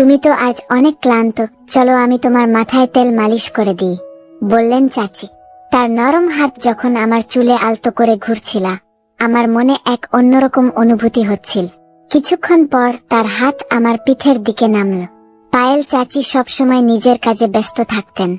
তুমি তো আজ অনেক ক্লান্ত। চলো আমি তোমার মাথায় তেল মালিশ করে দিই। বললেন চাচি। তার নরম হাত যখন আমার চুলে আলতো করে ঘুরছিলা, আমার মনে এক অন্যরকম অনুভূতি হচ্ছিল। কিছুক্ষণ পর তার হাত আমার পিঠের দিকে নামল। পায়েল চাচি সবসময় নিজের কাজে ব্যস্ত থাকতেন,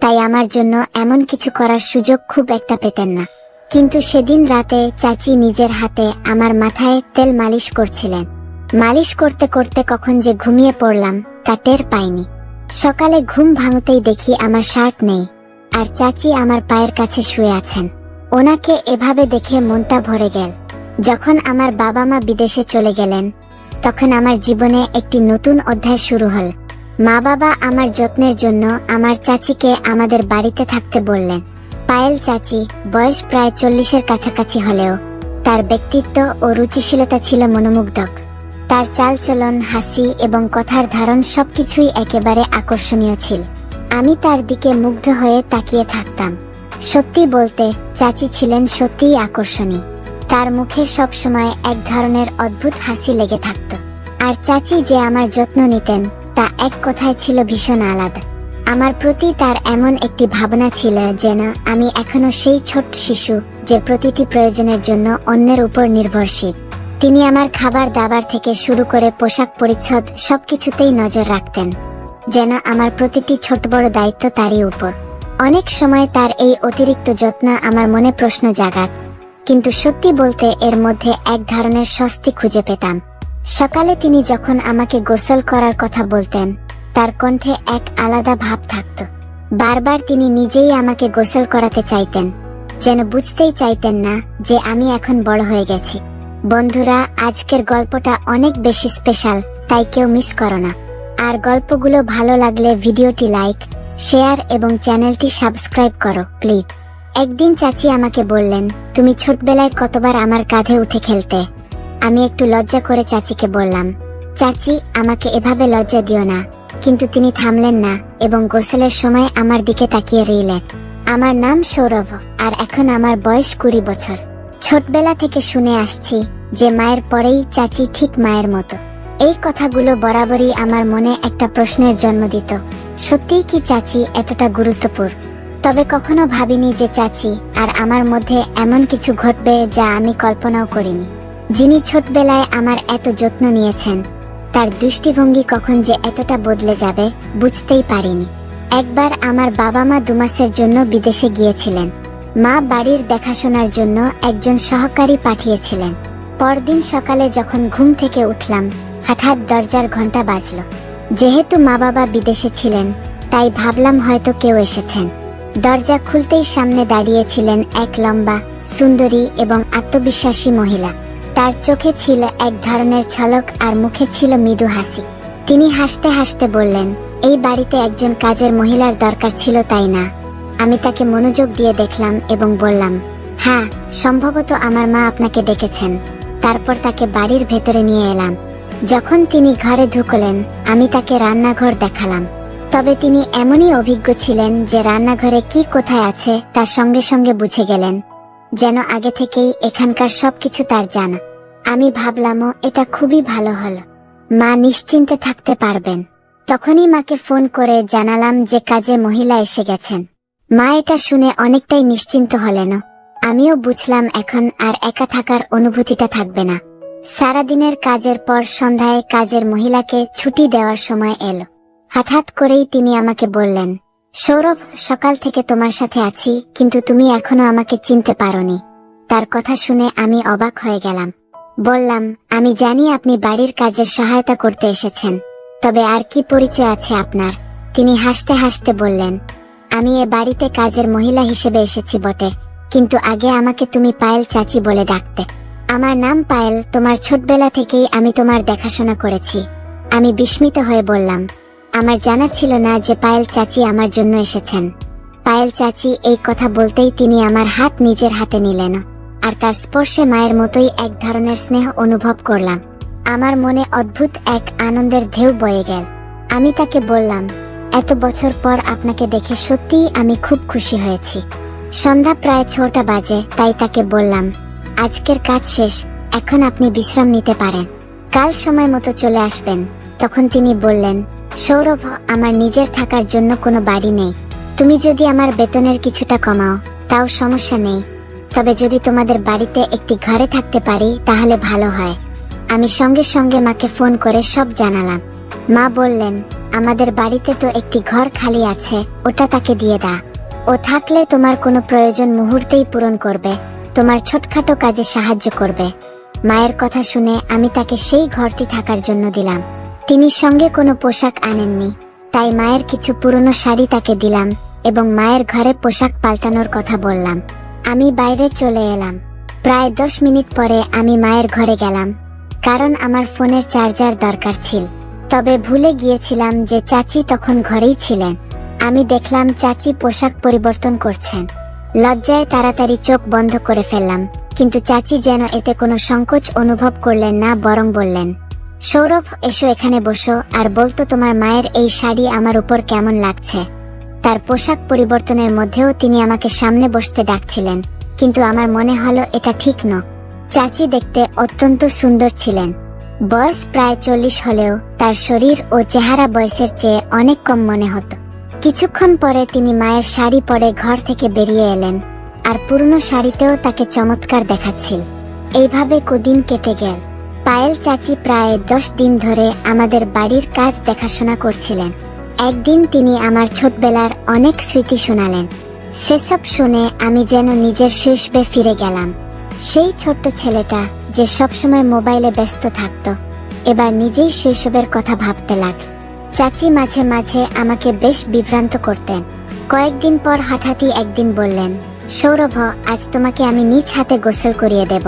তাই আমার জন্য এমন কিছু করার সুযোগ খুব একটা পেতেন না। কিন্তু সেদিন রাতে চাচি নিজের হাতে আমার মাথায় তেল মালিশ করছিলেন। মালিশ করতে করতে কখন যে ঘুমিয়ে পড়লাম, তা টের পাইনি। সকালে ঘুম ভাঙতেই দেখি আমার শার্ট নেই, আর চাচি আমার পায়ের কাছে শুয়ে আছেন। ওনাকে এভাবে দেখে মনটা ভরে গেল। যখন আমার বাবা মা বিদেশে চলে গেলেন, তখন আমার জীবনে একটি নতুন অধ্যায় শুরু হল। মা বাবা আমার যত্নের জন্য আমার চাচিকে আমাদের বাড়িতে থাকতে বললেন। পায়েল চাচি বয়স প্রায় চল্লিশের কাছাকাছি হলেও তার ব্যক্তিত্ব ও রুচিশীলতা ছিল মনোমুগ্ধক। তার চালচলন, হাসি এবং কথার ধারণ সবকিছুই একেবারে আকর্ষণীয় ছিল। আমি তার দিকে মুগ্ধ হয়ে তাকিয়ে থাকতাম। সত্যি বলতে, চাচি ছিলেন সত্যিই আকর্ষণী। তার মুখে সবসময় এক ধরনের অদ্ভুত হাসি লেগে থাকত। আর চাচি যে আমার যত্ন নিতেন, তা এক কথায় ছিল ভীষণ আলাদা। আমার প্রতি তার এমন একটি ভাবনা ছিল যেন আমি এখনও সেই ছোট্ট শিশু যে প্রতিটি প্রয়োজনের জন্য অন্যের উপর নির্ভরশীল। তিনি আমার খাবার দাবার থেকে শুরু করে পোশাক পরিচ্ছদ সবকিছুতেই নজর রাখতেন, যেন আমার প্রতিটি ছোট বড় দায়িত্ব তারই উপর। অনেক সময় তার এই অতিরিক্ত যত্ন আমার মনে প্রশ্ন জাগাত, কিন্তু সত্যি বলতে এর মধ্যে এক ধরনের স্বস্তি খুঁজে পেতাম। সকালে তিনি যখন আমাকে গোসল করার কথা বলতেন, তার কণ্ঠে এক আলাদা ভাব থাকত। বারবার তিনি নিজেই আমাকে গোসল করাতে চাইতেন, যেন বুঝতেই চাইতেন না যে আমি এখন বড় হয়ে গেছি। বন্ধুরা, আজকের গল্পটা অনেক বেশি স্পেশাল তাই কেউ মিস করো না। আর গল্পগুলো ভালো লাগলে ভিডিওটি লাইক শেয়ার এবং চ্যানেলটি সাবস্ক্রাইব করো প্লিজ একদিন চাচি আমাকে বললেন, তুমি ছোটবেলায় কতবার আমার কাঁধে উঠে খেলতে? আমি একটু লজ্জা করে চাচিকে বললাম, চাচি, আমাকে এভাবে লজ্জা দিও না। কিন্তু তিনি থামলেন না এবং গোসলের সময় আমার দিকে তাকিয়ে রইলেন। আমার নাম সৌরভ, আর এখন আমার বয়স কুড়ি বছর। ছোটবেলা থেকে শুনে আসছি যে মায়ের পরেই চাচি ঠিক মায়ের মতো। এই কথাগুলো বরাবরই আমার মনে একটা প্রশ্নের জন্ম দিত, সত্যিই কি চাচি এতটা গুরুত্বপূর্ণ? তবে কখনো ভাবিনি যে চাচি আর আমার মধ্যে এমন কিছু ঘটবে যা আমি কল্পনাও করিনি। যিনি ছোটবেলায় আমার এত যত্ন নিয়েছেন, তার দৃষ্টিভঙ্গি কখন যে এতটা বদলে যাবে বুঝতেই পারিনি। একবার আমার বাবা মা দুমাসের জন্য বিদেশে গিয়েছিলেন। মা বাড়ির দেখাশোনার জন্য একজন সহকারী পাঠিয়েছিলেন। পরদিন সকালে যখন ঘুম থেকে উঠলাম, হঠাৎ দরজার ঘণ্টা বাজল। যেহেতু মা বাবা বিদেশে ছিলেন, তাই ভাবলাম হয়তো কেউ এসেছেন। দরজা খুলতেই সামনে দাঁড়িয়েছিলেন এক লম্বা, সুন্দরী এবং আত্মবিশ্বাসী মহিলা। তার চোখে ছিল এক ধরনের ছলক আর মুখে ছিল মৃদু হাসি। তিনি হাসতে হাসতে বললেন, এই বাড়িতে একজন কাজের মহিলার দরকার ছিল তাই না? আমি তাকে মনোযোগ দিয়ে দেখলাম এবং বললাম হ্যাঁ সম্ভবত আমার মা আপনাকে ডেকেছেন। তারপর তাকে বাড়ির ভেতরে নিয়ে এলাম। যখন তিনি ঘরে ঢুকলেন, আমি তাকে রান্নাঘর দেখালাম। তবে তিনি এমনই অভিজ্ঞ ছিলেন যে রান্নাঘরে কি কোথায় আছে তার সঙ্গে সঙ্গে বুঝে গেলেন, যেন আগে থেকেই এখানকার সবকিছু তার জানা। আমি ভাবলামও এটা খুবই ভালো হল। মা নিশ্চিন্তে থাকতে পারবেন। তখনই মাকে ফোন করে জানালাম যে কাজে মহিলা এসে গেছেন। মা এটা শুনে অনেকটাই নিশ্চিন্ত হলেন। আমিও বুঝলাম এখন আর একা থাকার অনুভূতিটা থাকবে না। সারাদিনের কাজের পর সন্ধ্যায় কাজের মহিলাকে ছুটি দেওয়ার সময় এলো। হঠাৎ করেই তিনি আমাকে বললেন, সৌরভ, সকাল থেকে তোমার সাথে আছি, কিন্তু তুমি এখনও আমাকে চিনতে পারোনি। তার কথা শুনে আমি অবাক হয়ে গেলাম। বললাম, আমি জানি আপনি বাড়ির কাজের সহায়তা করতে এসেছেন, তবে আর কি পরিচয় আছে আপনার? তিনি হাসতে হাসতে বললেন আমি এ বাড়িতে কাজের মহিলা হিসেবে এসেছি বটে। কিন্তু আগে আমাকে তুমি পায়েল চাচি বলে ডাকতে। আমার নাম পায়েল, তোমার ছোটবেলা থেকেই আমি তোমার দেখাশোনা করেছি। আমি বিস্মিত হয়ে বললাম, আমার জানা ছিল না যে পায়েল চাচি আমার জন্য এসেছেন। পায়েল চাচি এই কথা বলতেই তিনি আমার হাত নিজের হাতে নিলেন। আর তার স্পর্শে মায়ের মতোই এক ধরনের স্নেহ অনুভব করলাম। আমার মনে অদ্ভুত এক আনন্দের ঢেউ বয়ে গেল। আমি তাকে বললাম এত বছর পর আপনাকে দেখে সত্যিই আমি খুব খুশি হয়েছি। সন্ধ্যা প্রায় ছটা বাজে, তাই তাকে বললাম, আজকের কাজ শেষ, এখন আপনি বিশ্রাম নিতে পারেন। কাল সময় মতো চলে আসবেন। তখন তিনি বললেন, সৌরভ, আমার নিজের থাকার জন্য কোনো বাড়ি নেই। তুমি যদি আমার বেতনের কিছুটা কমাও, তাও সমস্যা নেই। তবে যদি তোমাদের বাড়িতে একটি ঘরে থাকতে পারি, তাহলে ভালো হয়। আমি সঙ্গে সঙ্গে মাকে ফোন করে সব জানালাম। মা বললেন আমাদের বাড়িতে তো একটি ঘর খালি আছে, ওটা তাকে দিয়ে দা। ও থাকলে তোমার কোনো প্রয়োজন মুহূর্তেই পূরণ করবে, তোমার ছোটখাটো কাজে সাহায্য করবে। মায়ের কথা শুনে আমি তাকে সেই ঘরটি থাকার জন্য দিলাম। তিনি সঙ্গে কোনো পোশাক আনেননি, তাই মায়ের কিছু পুরনো শাড়ি তাকে দিলাম এবং মায়ের ঘরে পোশাক পাল্টানোর কথা বললাম। আমি বাইরে চলে এলাম। প্রায় দশ মিনিট পরে আমি মায়ের ঘরে গেলাম, কারণ আমার ফোনের চার্জার দরকার ছিল। তবে ভুলে গিয়েছিলাম যে চাচি তখন ঘরেই ছিলেন। আমি দেখলাম চাচি পোশাক পরিবর্তন করছেন। লজ্জায় তাড়াতাড়ি চোখ বন্ধ করে ফেললাম, কিন্তু চাচি যেন এতে কোনো সংকোচ অনুভব করলেন না, বরং বললেন, সৌরভ, এসো এখানে বসো, আর বলতো তোমার মায়ের এই শাড়ি আমার উপর কেমন লাগছে। তার পোশাক পরিবর্তনের মধ্যেও তিনি আমাকে সামনে বসতে ডাকছিলেন, কিন্তু আমার মনে হলো এটা ঠিক ন চাচি দেখতে অত্যন্ত সুন্দর ছিলেন। বয়স প্রায় চল্লিশ হলেও তার শরীর ও চেহারা বয়সের চেয়ে অনেক কম মনে হতো। কিছুক্ষণ পরে তিনি মায়ের শাড়ি পরে ঘর থেকে বেরিয়ে এলেন আর পুরনো শাড়িতেও তাকে চমৎকার দেখাচ্ছিল। এইভাবে কদিন কেটে গেল। পায়েল চাচি প্রায় দশ দিন ধরে আমাদের বাড়ির কাজ দেখাশোনা করছিলেন। একদিন তিনি আমার ছোটবেলার অনেক স্মৃতি শোনালেন। সেসব শুনে আমি যেন নিজের শেষবে ফিরে গেলাম। সেই ছোট্ট ছেলেটা যে সবসময় মোবাইলে ব্যস্ত থাকত। এবার নিজেই শৈশবের কথা ভাবতে লাগ চাচি মাঝে মাঝে আমাকে বেশ বিভ্রান্ত করতেন। কয়েকদিন পর হঠাৎই একদিন বললেন, সৌরভ, আজ তোমাকে আমি নিজ হাতে গোসল করিয়ে দেব।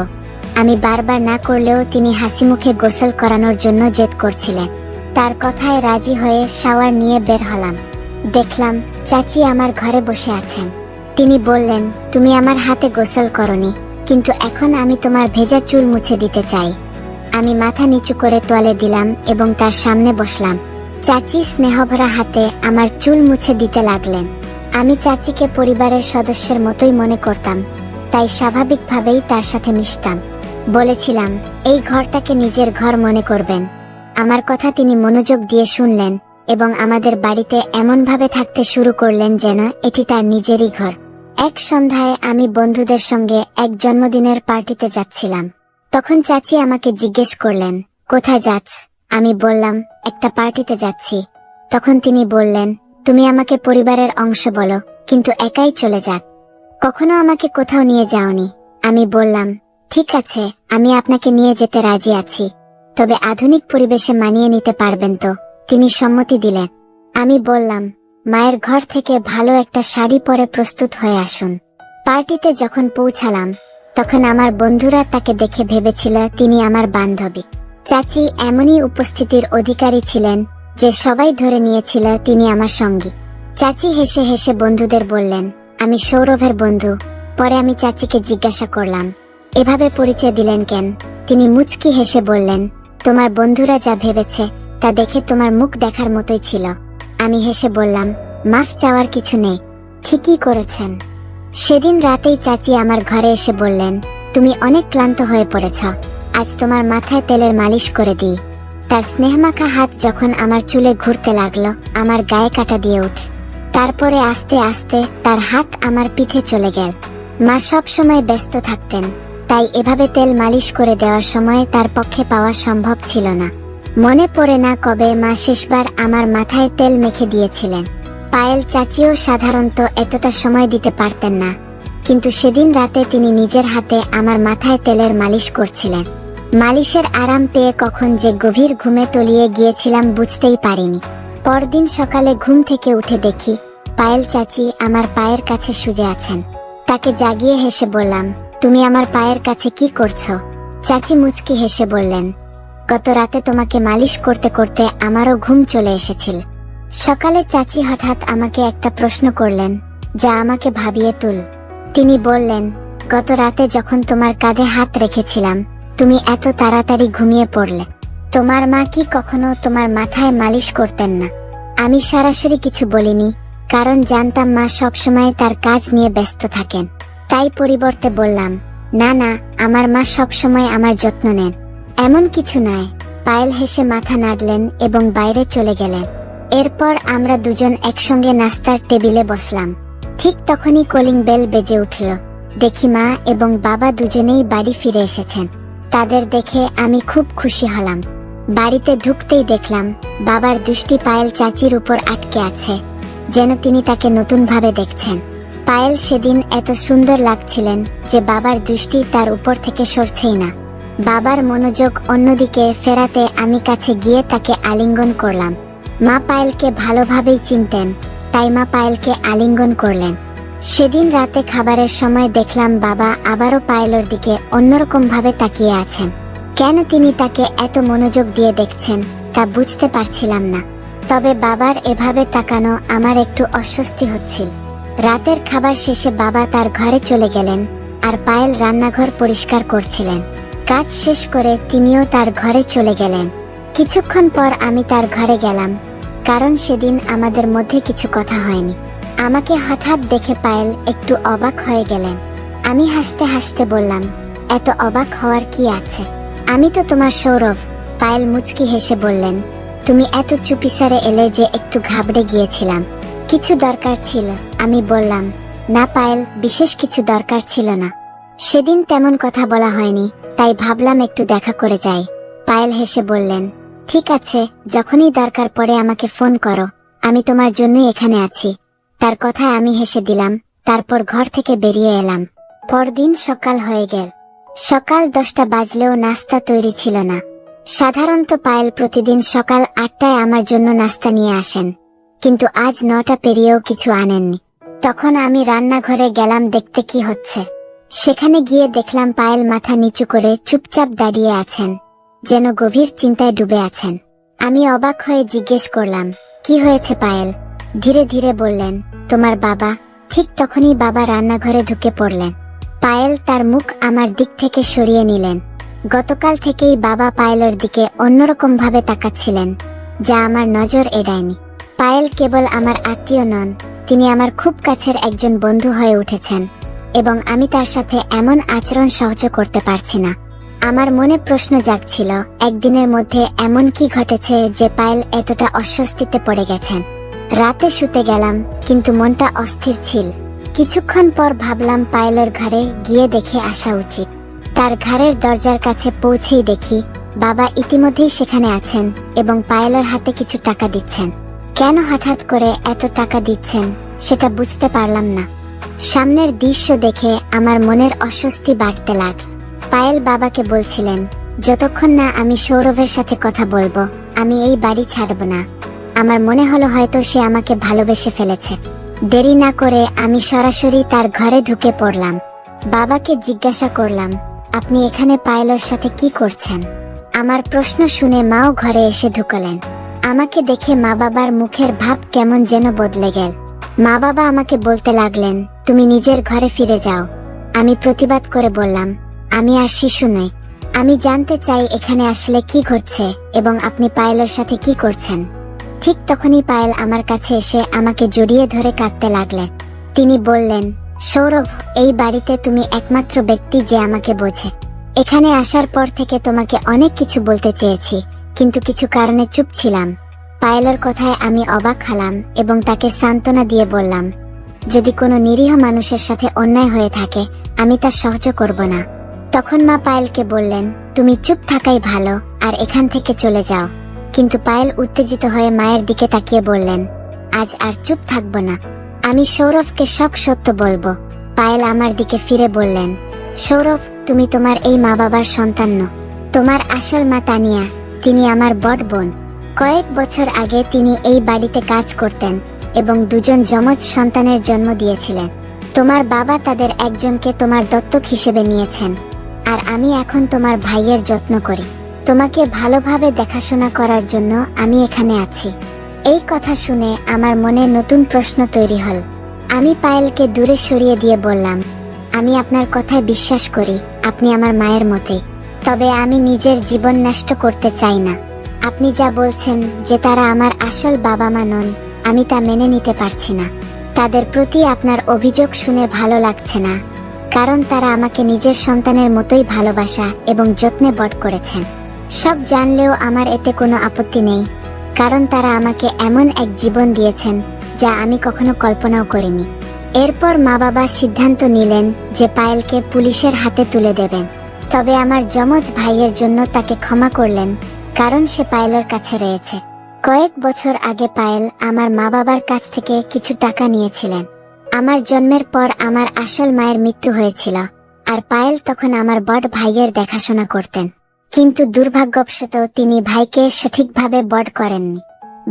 আমি বারবার না করলেও তিনি হাসি মুখে গোসল করানোর জন্য জেদ করছিলেন। তার কথায় রাজি হয়ে শাওয়ার নিয়ে বের হলাম। দেখলাম চাচি আমার ঘরে বসে আছেন। তিনি বললেন, তুমি আমার হাতে গোসল করনি। কিন্তু এখন আমি তোমার ভেজা চুল মুছে দিতে চাই। আমি মাথা নিচু করে তোয়ালে দিলাম এবং তার সামনে বসলাম। চাচি স্নেহভরা হাতে আমার চুল মুছে দিতে লাগলেন। আমি চাচিকে পরিবারের সদস্যের মতোই মনে করতাম, তাই স্বাভাবিকভাবেই তার সাথে মিশতাম। বলেছিলাম, এই ঘরটাকে নিজের ঘর মনে করবেন। আমার কথা তিনি মনোযোগ দিয়ে শুনলেন এবং আমাদের বাড়িতে এমনভাবে থাকতে শুরু করলেন যেন এটি তার নিজেরই ঘর। এক সন্ধ্যায় আমি বন্ধুদের সঙ্গে এক জন্মদিনের পার্টিতে যাচ্ছিলাম। তখন চাচি আমাকে জিজ্ঞেস করলেন, কোথায় যাচ্ছ? আমি বললাম, একটা পার্টিতে যাচ্ছি। তখন তিনি বললেন, তুমি আমাকে পরিবারের অংশ বলো, কিন্তু একাই চলে যাক। কখনো আমাকে কোথাও নিয়ে যাওনি। আমি বললাম, ঠিক আছে, আমি আপনাকে নিয়ে যেতে রাজি আছি। তবে আধুনিক পরিবেশে মানিয়ে নিতে পারবেন তো? তিনি সম্মতি দিলেন। আমি বললাম মায়ের ঘর থেকে ভালো একটা শাড়ি পরে প্রস্তুত হয়ে আসুন। পার্টিতে যখন পৌঁছালাম, তখন আমার বন্ধুরা তাকে দেখে ভেবেছিল তিনি আমার বান্ধবী। চাচি এমনই উপস্থিতির অধিকারী ছিলেন যে সবাই ধরে নিয়েছিল তিনি আমার সঙ্গী। চাচি হেসে হেসে বন্ধুদের বললেন, আমি সৌরভের বন্ধু। পরে আমি চাচিকে জিজ্ঞাসা করলাম, এভাবে পরিচয় দিলেন কেন? তিনি মুচকি হেসে বললেন, তোমার বন্ধুরা যা ভেবেছে, তা দেখে তোমার মুখ দেখার মতোই ছিল। আমি হেসে বললাম, মাফ চাওয়ার কিছু নেই, ঠিকই করেছেন। সেদিন রাতেই চাচি আমার ঘরে এসে বললেন, তুমি অনেক ক্লান্ত হয়ে পড়েছ, আজ তোমার মাথায় তেলের মালিশ করে দিই। তার স্নেহমাখা হাত যখন আমার চুলে ঘুরতে লাগল, আমার গায়ে কাটা দিয়ে উঠ। তারপরে আস্তে আস্তে তার হাত আমার পিঠে চলে গেল। মা সব সময় ব্যস্ত থাকতেন, তাই এভাবে তেল মালিশ করে দেওয়ার সময় তার পক্ষে পাওয়া সম্ভব ছিল না। মনে পড়ে না কবে মা শেষবার আমার মাথায় তেল মেখে দিয়েছিলেন। পায়েল চাচিও সাধারণত এতটা সময় দিতে পারতেন না। কিন্তু সেদিন রাতে তিনি নিজের হাতে আমার মাথায় তেলের মালিশ করছিলেন। মালিশের আরাম পেয়ে কখন যে গভীর ঘুমে তলিয়ে গিয়েছিলাম বুঝতেই পারিনি। পরদিন সকালে ঘুম থেকে উঠে দেখি, পায়েল চাচি আমার পায়ের কাছে শুজে আছেন। তাকে জাগিয়ে হেসে বললাম, তুমি আমার পায়ের কাছে কি করছ? চাচি মুচকি হেসে বললেন গত রাতে তোমাকে মালিশ করতে করতে আমারও ঘুম চলে এসেছিল। সকালে চাচি হঠাৎ আমাকে একটা প্রশ্ন করলেন, যা আমাকে ভাবিয়ে তুল। তিনি বললেন, গত রাতে যখন তোমার কাঁধে হাত রেখেছিলাম, তুমি এত তাড়াতাড়ি ঘুমিয়ে পড়লে। তোমার মা কি কখনো তোমার মাথায় মালিশ করতেন না? আমি সরাসরি কিছু বলিনি, কারণ জানতাম মা সবসময় তার কাজ নিয়ে ব্যস্ত থাকেন। তাই পরিবর্তে বললাম, না না, আমার মা সবসময় আমার যত্ন নেন। এমন কিছু নয় পায়েল হেসে মাথা নাড়লেন এবং বাইরে চলে গেলেন। এরপর আমরা দুজন একসঙ্গে নাস্তার টেবিলে বসলাম। ঠিক তখনই কলিং বেল বেজে উঠল। দেখি মা এবং বাবা দুজনেই বাড়ি ফিরে এসেছেন। তাদের দেখে আমি খুব খুশি হলাম। বাড়িতে ঢুকতেই দেখলাম বাবার দৃষ্টি পায়েল চাচির উপর আটকে আছে, যেন তিনি তাকে নতুনভাবে দেখছেন। পায়েল সেদিন এত সুন্দর লাগছিলেন যে বাবার দৃষ্টি তার উপর থেকে সরছেই না। বাবার মনোযোগ অন্যদিকে ফেরাতে আমি কাছে গিয়ে তাকে আলিঙ্গন করলাম। মা পায়েলকে ভালোভাবেই চিনতেন, তাই মা পায়েলকে আলিঙ্গন করলেন। সেদিন রাতে খাবারের সময় দেখলাম বাবা আবারও পায়েলের দিকে অন্যরকমভাবে তাকিয়ে আছেন। কেন তিনি তাকে এত মনোযোগ দিয়ে দেখছেন, তা বুঝতে পারছিলাম না। তবে বাবার এভাবে তাকানো আমার একটু অস্বস্তি হচ্ছিল। রাতের খাবার শেষে বাবা তার ঘরে চলে গেলেন আর পায়েল রান্নাঘর পরিষ্কার করছিলেন। কাজ শেষ করে তিনিও তার ঘরে চলে গেলেন। কিছুক্ষণ পর আমি তার ঘরে গেলাম, কারণ সেদিন আমাদের মধ্যে কিছু কথা হয়নি। আমাকে হঠাৎ দেখে পায়েল একটু অবাক হয়ে গেলেন। আমি হাসতে হাসতে বললাম, এত অবাক হওয়ার কি আছে? আমি তো তোমার সৌরভ। পায়েল মুচকি হেসে বললেন, তুমি এত চুপিসারে এলে যে একটু ঘাবড়ে গিয়েছিলাম। কিছু দরকার ছিল। আমি বললাম, না পায়েল, বিশেষ কিছু দরকার ছিল না। সেদিন তেমন কথা বলা হয়নি। তাই ভাবলাম একটু দেখা করে যাই। পায়েল হেসে বললেন, ঠিক আছে, যখনই দরকার পড়ে আমাকে ফোন করো। আমি তোমার জন্যই এখানে আছি। তার কথায় আমি হেসে দিলাম, তারপর ঘর থেকে বেরিয়ে এলাম। পরদিন সকাল হয়ে গেল। সকাল দশটা বাজলেও নাস্তা তৈরি ছিল না। সাধারণত পায়েল প্রতিদিন সকাল আটটায় আমার জন্য নাস্তা নিয়ে আসেন। কিন্তু আজ নটা পেরিয়েও কিছু আনেননি। তখন আমি রান্নাঘরে গেলাম দেখতে কি হচ্ছে। সেখানে গিয়ে দেখলাম পায়েল মাথা নিচু করে চুপচাপ দাঁড়িয়ে আছেন, যেন গভীর চিন্তায় ডুবে আছেন। আমি অবাক হয়ে জিজ্ঞেস করলাম, কি হয়েছে পায়েল? ধীরে ধীরে বললেন, তোমার বাবা। ঠিক তখনই বাবা রান্নাঘরে ঢুকে পড়লেন। পায়েল তার মুখ আমার দিক থেকে সরিয়ে নিলেন। গতকাল থেকেই বাবা পায়েলের দিকে অন্যরকম ভাবে তাকাচ্ছিলেন, যা আমার নজর এড়ায়নি। পায়েল কেবল আমার আত্মীয় নন, তিনি আমার খুব কাছের একজন বন্ধু হয়ে উঠেছেন। এবং আমি তার সাথে এমন আচরণ সহ্য করতে পারছি না। আমার মনে প্রশ্ন জাগছিল, একদিনের মধ্যে এমন কি ঘটেছে যে পায়েল এতটা অস্বস্তিতে পড়ে গেছেন। রাতে শুতে গেলাম, কিন্তু মনটা অস্থির ছিল। কিছুক্ষণ পর ভাবলাম পায়েলের ঘরে গিয়ে দেখে আসা উচিত। তার ঘরের দরজার কাছে পৌঁছেই দেখি, বাবা ইতিমধ্যেই সেখানে আছেন এবং পায়েলের হাতে কিছু টাকা দিচ্ছেন। কেন হঠাৎ করে এত টাকা দিচ্ছেন, সেটা বুঝতে পারলাম না। সামনের দৃশ্য দেখে আমার মনের অস্বস্তি বাড়তে লাগ। পায়েল বাবাকে বলছিলেন, যতক্ষণ না আমি সৌরভের সাথে কথা বলব, আমি এই বাড়ি ছাড়ব না। আমার মনে হলো হয়তো সে আমাকে ভালোবেসে ফেলেছে। দেরি না করে আমি সরাসরি তার ঘরে ঢুকে পড়লাম। বাবাকে জিজ্ঞাসা করলাম, আপনি এখানে পায়েলের সাথে কি করছেন? আমার প্রশ্ন শুনে মাও ঘরে এসে ঢুকলেন। আমাকে দেখে মা বাবার মুখের ভাব কেমন যেন বদলে গেল। মা বাবা আমাকে বলতে লাগলেন, তুমি নিজের ঘরে ফিরে যাও। আমি প্রতিবাদ করে বললাম, আমি আর শিশু নই। আমি জানতে চাই এখানে আসলে কি ঘটছে এবং আপনি পায়েলের সাথে কি করছেন? ঠিক তখনই পায়েল আমার কাছে এসে আমাকে জড়িয়ে ধরে কাঁদতে লাগলেন। তিনি বললেন, সৌরভ, এই বাড়িতে তুমি একমাত্র ব্যক্তি যে আমাকে বোঝে। এখানে আসার পর থেকে তোমাকে অনেক কিছু বলতে চেয়েছি, কিন্তু কিছু কারণে চুপ ছিলাম। পায়েলের কথায় আমি অবাক হলাম এবং তাকে সান্ত্বনা দিয়ে বললাম, যদি কোনো নিরীহ মানুষের সাথে অন্যায় হয়ে থাকে, আমি তা সহ্য করব না। তখন মা পায়েলকে বললেন, তুমি চুপ থাকাই ভালো, আর এখান থেকে চলে যাও। কিন্তু পায়েল উত্তেজিত হয়ে মায়ের দিকে তাকিয়ে বললেন, আজ আর চুপ থাকব না। আমি সৌরভকে সব সত্য বলব। পায়েল আমার দিকে ফিরে বললেন, সৌরভ, তুমি তোমার এই মা বাবার সন্তান। তোমার আসল মা তানিয়া, তিনি আমার বট বোন। কয়েক বছর আগে তিনি এই বাড়িতে কাজ করতেন এবং দুজন যমজ সন্তানের জন্ম দিয়েছিলেন। তোমার বাবা তাদের একজনকে তোমার দত্তক হিসেবে নিয়েছেন, আর আমি এখন তোমার ভাইয়ের যত্ন করি। তোমাকে ভালোভাবে দেখাশোনা করার জন্য আমি এখানে আছি। এই কথা শুনে আমার মনে নতুন প্রশ্ন তৈরি হল। আমি পায়েলকে দূরে সরিয়ে দিয়ে বললাম, আমি আপনার কথায় বিশ্বাস করি, আপনি আমার মায়ের মতে তবে আমি নিজের জীবন নষ্ট করতে চাই না। আপনি যা বলছেন যে তারা আমার আসল বাবা মা নন, আমি তা মেনে নিতে পারছি না। তাদের প্রতি আপনার অভিযোগ শুনে ভালো লাগছে না, কারণ তারা আমাকে নিজের সন্তানের মতোই ভালোবাসা এবং যত্নে বট করেছেন। সব জানলেও আমার এতে কোনো আপত্তি নেই, কারণ তারা আমাকে এমন এক জীবন দিয়েছেন যা আমি কখনো কল্পনাও করিনি। এরপর মা বাবা সিদ্ধান্ত নিলেন যে পায়েলকে পুলিশের হাতে তুলে দেবেন। তবে আমার যমজ ভাইয়ের জন্য তাকে ক্ষমা করলেন কারণ সে পায়েলের কাছে রয়েছে। কয়েক বছর আগে পায়েল আমার মা বাবার কাছ থেকে কিছু টাকা নিয়েছিলেন। আমার জন্মের পর আমার আসল মায়ের মৃত্যু হয়েছিল, আর পায়েল তখন আমার বড় ভাইয়ের দেখাশোনা করতেন। কিন্তু দুর্ভাগ্যবশত তিনি ভাইকে সঠিকভাবে বড় করেননি।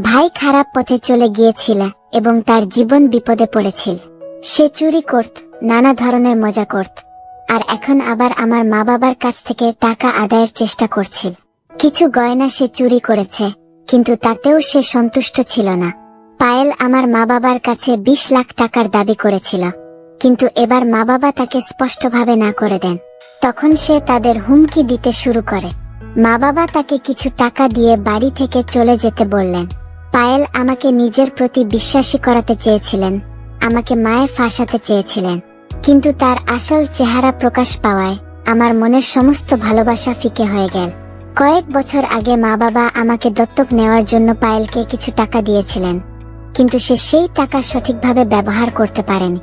ভাই খারাপ পথে চলে গিয়েছিল এবং তার জীবন বিপদে পড়েছিল। সে চুরি করত, নানা ধরনের মজা করত, আর এখন আবার আমার মা বাবার কাছ থেকে টাকা আদায়ের চেষ্টা করছিল। কিছু গয়না সে চুরি করেছে, কিন্তু তাতেও সে সন্তুষ্ট ছিল না। পায়েল আমার মা বাবার কাছে বিশ লাখ টাকার দাবি করেছিল, কিন্তু এবার মা বাবা তাকে স্পষ্টভাবে না করে দেন। তখন সে তাদের হুমকি দিতে শুরু করে। মা বাবা তাকে কিছু টাকা দিয়ে বাড়ি থেকে চলে যেতে বললেন, পায়েল আমাকে নিজের প্রতি বিশ্বাসী করাতে চেয়েছিলেন, আমাকে মায়ে ফাঁসাতে চেয়েছিলেন, কিন্তু তার আসল চেহারা প্রকাশ পাওয়ায় আমার মনের সমস্ত ভালোবাসা ফিকে হয়ে গেল। কয়েক বছর আগে মা বাবা আমাকে দত্তক নেওয়ার জন্য পায়েলকে কিছু টাকা দিয়েছিলেন। কিন্তু সে সেই টাকা সঠিকভাবে ব্যবহার করতে পারেনি।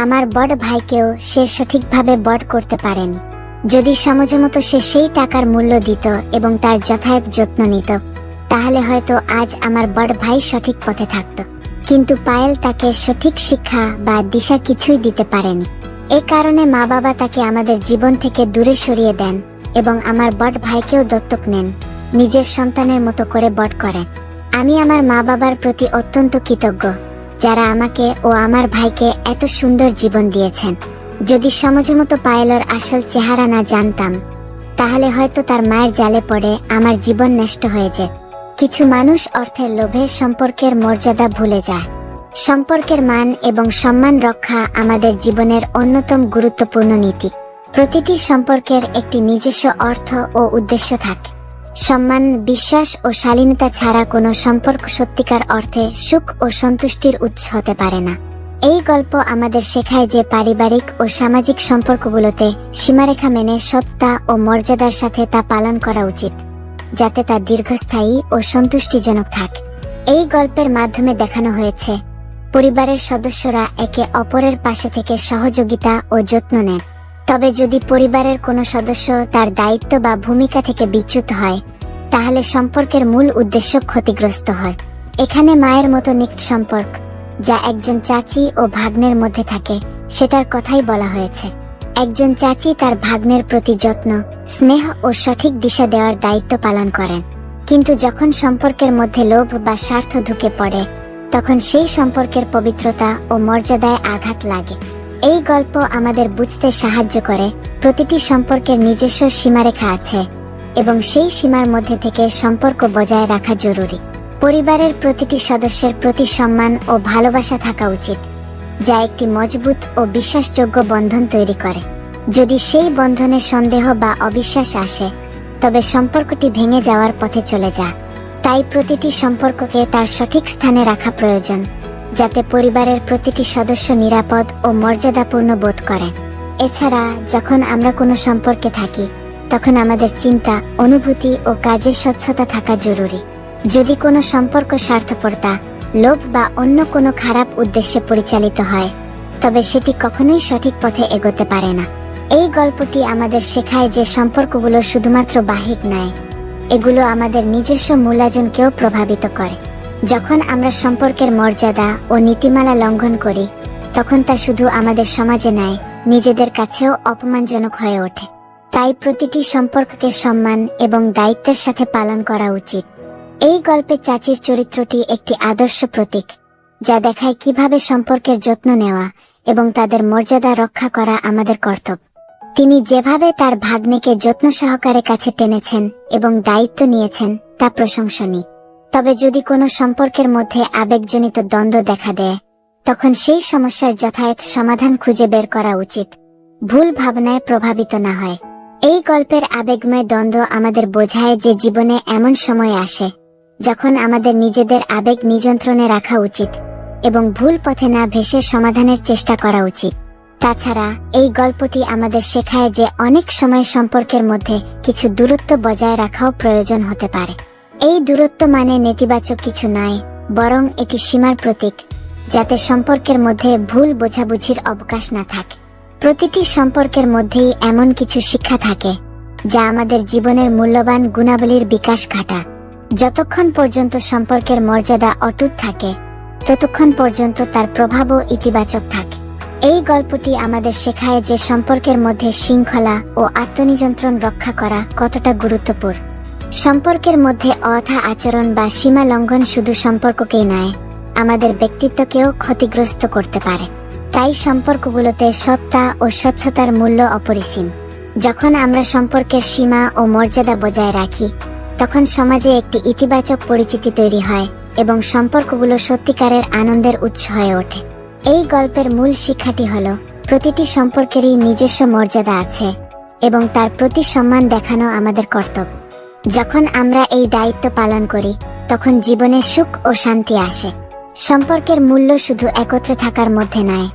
আমার বড় ভাইকেও সে সঠিকভাবে বড় করতে পারেনি। যদি সমাজমতো সে সেই টাকার মূল্য দিত এবং তার যথাযথ যত্ন নিত, তাহলে হয়তো আজ আমার বড় ভাই সঠিক পথে থাকত। কিন্তু পায়েল তাকে সঠিক শিক্ষা বা দিশা কিছুই দিতে পারেনি। এ কারণে মা বাবা তাকে আমাদের জীবন থেকে দূরে সরিয়ে দেন। এবং আমার বট ভাইকেও দত্তক নেন। নিজের সন্তানের মতো করে বট করেন। আমি আমার মা বাবার প্রতি অত্যন্ত কৃতজ্ঞ, যারা আমাকে ও আমার ভাইকে এত সুন্দর জীবন দিয়েছেন। যদি সমাজমতো পায়েলের আসল চেহারা না জানতাম, তাহলে হয়তো তার মায়ের জালে পড়ে আমার জীবন নষ্ট হয়ে যেত। কিছু মানুষ অর্থের লোভে সম্পর্কের মর্যাদা ভুলে যায়। সম্পর্কের মান এবং সম্মান রক্ষা আমাদের জীবনের অন্যতম গুরুত্বপূর্ণ নীতি। প্রতিটি সম্পর্কের একটি নিজস্ব অর্থ ও উদ্দেশ্য থাকে। সম্মান, বিশ্বাস ও শালীনতা ছাড়া কোনো সম্পর্ক সত্যিকার অর্থে সুখ ও সন্তুষ্টির উৎস হতে পারে না। এই গল্প আমাদের শেখায় যে পারিবারিক ও সামাজিক সম্পর্কগুলোতে সীমারেখা মেনে সত্তা ও মর্যাদার সাথে তা পালন করা উচিত, যাতে তা দীর্ঘস্থায়ী ও সন্তুষ্টিজনক থাকে। এই গল্পের মাধ্যমে দেখানো হয়েছে, পরিবারের সদস্যরা একে অপরের পাশে থেকে সহযোগিতা ও যত্ন নেন। তবে যদি পরিবারের কোনো সদস্য তার দায়িত্ব বা ভূমিকা থেকে বিচ্যুত হয়, তাহলে সম্পর্কের মূল উদ্দেশ্য ক্ষতিগ্রস্ত হয়। এখানে মায়ের মতো নিকট সম্পর্ক, যা একজন চাচি ও ভাগ্নের মধ্যে থাকে, সেটার কথাই বলা হয়েছে। একজন চাচি তার ভাগ্নের প্রতি যত্ন, স্নেহ ও সঠিক দিশা দেওয়ার দায়িত্ব পালন করেন। কিন্তু যখন সম্পর্কের মধ্যে লোভ বা স্বার্থ ঢুকে পড়ে, তখন সেই সম্পর্কের পবিত্রতা ও মর্যাদায় আঘাত লাগে। এই গল্প আমাদের বুঝতে সাহায্য করে। প্রতিটি সম্পর্কের নিজস্ব সীমারেখা আছে এবং সেই সীমার মধ্যে থেকে সম্পর্ক বজায় রাখা জরুরি। পরিবারের প্রতিটি সদস্যের প্রতি সম্মান ও ভালোবাসা থাকা উচিত, যা একটি মজবুত ও বিশ্বাসযোগ্য বন্ধন তৈরি করে। যদি সেই বন্ধনে সন্দেহ বা অবিশ্বাস আসে, তবে সম্পর্কটি ভেঙে যাওয়ার পথে চলে যায় তাই প্রতিটি সম্পর্ককে তার সঠিক স্থানে রাখা প্রয়োজন। যাতে পরিবারের প্রতিটি সদস্য নিরাপদ ও মর্যাদাপূর্ণ বোধ করে। এছাড়া, যখন আমরা কোনো সম্পর্কে থাকি, তখন আমাদের চিন্তা, অনুভূতি ও কাজের স্বচ্ছতা থাকা জরুরি। যদি কোনো সম্পর্ক স্বার্থপরতা, লোভ বা অন্য কোনো খারাপ উদ্দেশ্যে পরিচালিত হয়, তবে সেটি কখনোই সঠিক পথে এগোতে পারে না। এই গল্পটি আমাদের শেখায় যে সম্পর্কগুলো শুধুমাত্র বাহিক নয়, এগুলো আমাদের নিজস্ব মূল্যায়নকেও প্রভাবিত করে। যখন আমরা সম্পর্কের মর্যাদা ও নীতিমালা লঙ্ঘন করি, তখন তা শুধু আমাদের সমাজে নয়, নিজেদের কাছেও অপমানজনক হয়ে ওঠে। তাই প্রতিটি সম্পর্ককে সম্মান এবং দায়িত্বের সাথে পালন করা উচিত। এই গল্পে চাচির চরিত্রটি একটি আদর্শ প্রতীক, যা দেখায় কীভাবে সম্পর্কের যত্ন নেওয়া এবং তাদের মর্যাদা রক্ষা করা আমাদের কর্তব্য। তিনি যেভাবে তার ভাগ্নেকে যত্ন সহকারে কাছে টেনেছেন এবং দায়িত্ব নিয়েছেন, তা প্রশংসনীয়। তবে যদি কোনো সম্পর্কের মধ্যে আবেগজনিত দ্বন্দ্ব দেখা দেয়, তখন সেই সমস্যার যথাযথ সমাধান খুঁজে বের করা উচিত। ভুল ভাবনায় প্রভাবিত না হয়। এই গল্পের আবেগময় দ্বন্দ্ব আমাদের বোঝায় যে জীবনে এমন সময় আসে, যখন আমাদের নিজেদের আবেগ নিযন্ত্রণে রাখা উচিত এবং ভুল পথে না ভেসে সমাধানের চেষ্টা করা উচিত। তাছাড়া, এই গল্পটি আমাদের শেখায় যে অনেক সময় সম্পর্কের মধ্যে কিছু দূরত্ব বজায় রাখাও প্রয়োজন হতে পারে। এই দূরত্ব মানে নেতিবাচক কিছু নয়, বরং এটি সীমার প্রতীক, যাতে সম্পর্কের মধ্যে ভুল বোঝাবুঝির অবকাশ না থাকে। প্রতিটি সম্পর্কের মধ্যেই এমন কিছু শিক্ষা থাকে, যা আমাদের জীবনের মূল্যবান গুণাবলীর বিকাশ ঘটা। যতক্ষণ পর্যন্ত সম্পর্কের মর্যাদা অটুট থাকে, ততক্ষণ পর্যন্ত তার প্রভাবও ইতিবাচক থাকে। এই গল্পটি আমাদের শেখায় যে সম্পর্কের মধ্যে শৃঙ্খলা ও আত্মনিযন্ত্রণ রক্ষা করা কতটা গুরুত্বপূর্ণ। সম্পর্কের মধ্যে অথা আচরণ বা সীমা লঙ্ঘন শুধু সম্পর্ককেই নয়, আমাদের ব্যক্তিত্বকেও ক্ষতিগ্রস্ত করতে পারে। তাই সম্পর্কগুলোতে সত্তা ও স্বচ্ছতার মূল্য অপরিসীম। যখন আমরা সম্পর্কের সীমা ও মর্যাদা বজায় রাখি, তখন সমাজে একটি ইতিবাচক পরিচিতি তৈরি হয় এবং সম্পর্কগুলো সত্যিকারের আনন্দের উৎস হয়ে ওঠে। এই গল্পের মূল শিক্ষাটি হল, প্রতিটি সম্পর্কেরই নিজস্ব মর্যাদা আছে এবং তার প্রতি সম্মান দেখানো আমাদের কর্তব্য। যখন আমরা এই দায়িত্ব পালন করি, তখন জীবনে সুখ ও শান্তি আসে। সম্পর্কের মূল্য শুধু একত্রে থাকার মধ্যে নয়,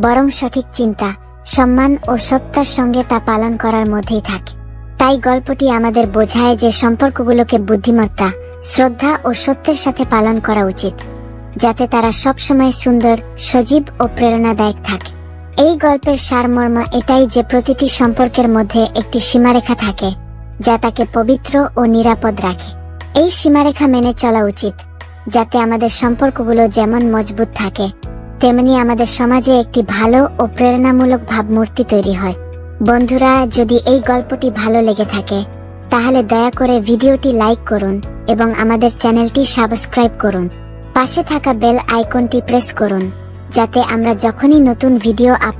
বরং সঠিক চিন্তা, সম্মান ও সত্তার সঙ্গে তা পালন করার মধ্যেই থাকে। তাই গল্পটি আমাদের বোঝায় যে সম্পর্কগুলোকে বুদ্ধিমত্তা, শ্রদ্ধা ও সত্যের সাথে পালন করা উচিত, যাতে তারা সবসময় সুন্দর, সজীব ও প্রেরণাদায়ক থাকে। এই গল্পের সারমর্ম এটাই যে প্রতিটি সম্পর্কের মধ্যে একটি সীমারেখা থাকে যা তাকে পবিত্র ও নিরাপদ রাখে। এই সীমারেখা মেনে চলা উচিত, যাতে আমাদের সম্পর্কগুলো যেমন মজবুত থাকে, তেমনি আমাদের সমাজে একটি ভালো ও প্রেরণামূলক ভাবমূর্তি তৈরি হয়। বন্ধুরা, যদি এই গল্পটি ভালো লেগে থাকে, তাহলে দয়া করে ভিডিওটি লাইক করুন এবং আমাদের চ্যানেলটি সাবস্ক্রাইব করুন। পাশে থাকা বেল আইকনটি প্রেস করুন, যাতে আমরা যখনই নতুন ভিডিও আপ